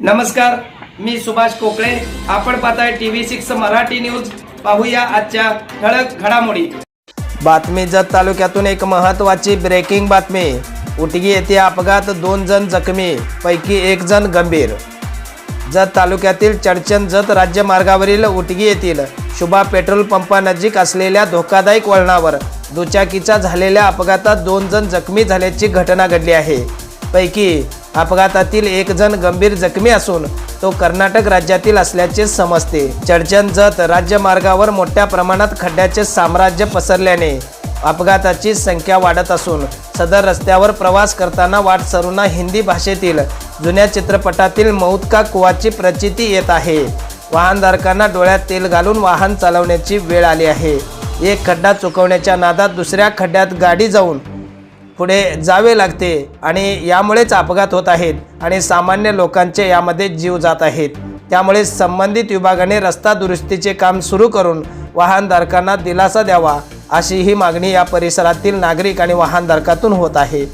नमस्कार मी सुभाष कोकळे आपण पाहताय टीव्ही सिक्स मराठी न्यूज. पाहूया आजच्या ठळक घडामोडी. बातमी जत तालुक्यातून एक महत्वाची ब्रेकिंग बातमी. उटगी येथे अपघात दोन जण जखमी पैकी एक जण गंभीर. जत तालुक्यातील चडचण जत राज्यमार्गावरील उटगी येथील शुभा पेट्रोल पंपानजीक असलेल्या धोकादायक वळणावर दुचाकीचा झालेल्या अपघातात दोन जण जखमी झाल्याची घटना घडली आहे. पैकी अपघातातील एक जण गंभीर जखमी असून तो कर्नाटक राज्यातील असल्याचे समजते. चडचण राज्यमार्गावर मोठ्या प्रमाणात खड्ड्याचे साम्राज्य पसरल्याने अपघाताची संख्या वाढत असून सदर रस्त्यावर प्रवास करताना वाट वाटसरूंना हिंदी भाषेतील जुन्या चित्रपटातील मौत का कुवाची प्रचिती येत आहे. वाहनधारकांना डोळ्यात तेल घालून वाहन चालवण्याची वेळ आली आहे. एक खड्डा चुकवण्याच्या नादात दुसऱ्या खड्ड्यात गाडी जाऊन पुढे जावे लागते आणि यामुळेच अपघात होत आहेत आणि सामान्य लोकांचे यामध्ये जीव जात आहेत. त्यामुळे संबंधित विभागाने रस्ता दुरुस्तीचे काम सुरू करून वाहनधारकांना दिलासा द्यावा अशी ही मागणी या परिसरातील नागरिक आणि वाहनधारकातून होत आहे.